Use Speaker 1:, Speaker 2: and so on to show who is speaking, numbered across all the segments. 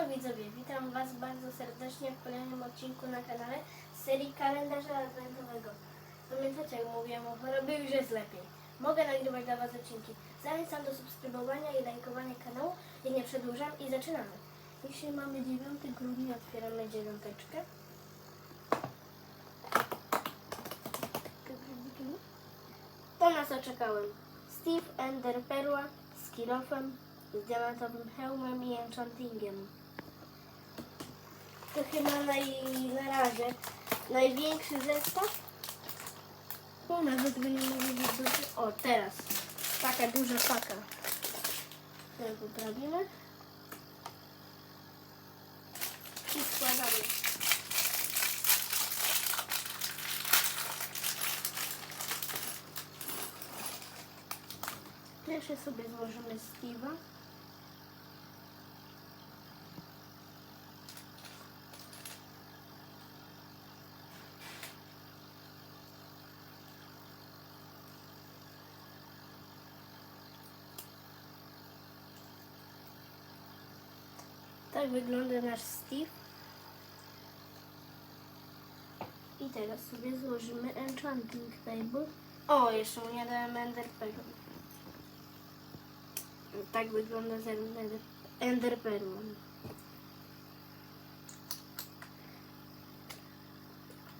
Speaker 1: Siema widzowie, witam Was bardzo serdecznie w kolejnym odcinku na kanale z serii kalendarza adwentowego. Pamiętacie jak mówiłem o chorobie, już jest lepiej. Mogę nagrywać dla Was odcinki. Zachęcam do subskrybowania i lajkowania kanału. Ja nie przedłużam i zaczynamy. Dzisiaj mamy 9 grudnia, otwieramy dziewiąteczkę. To nas oczekałem. Steve Ender Perła z kilofem, z diamentowym hełmem i enchantingiem. Chyba naj, na razie największy zestaw. O, nawet go nie mogę. O, teraz. Taka duża paka. Teraz poprawimy. I składamy. Pierwsze sobie złożymy Steve'a. Tak wygląda nasz Steve. I teraz sobie złożymy Enchanting Table. O, jeszcze nie dałem Ender Pearl. Tak wygląda Ender Pearl.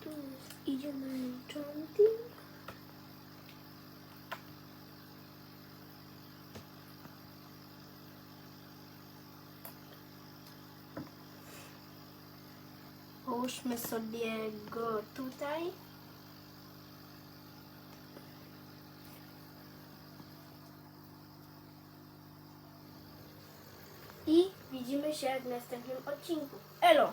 Speaker 1: Tu jest, idzie na Enchanting. Połóżmy sobie go tutaj. I widzimy się w następnym odcinku. Elo!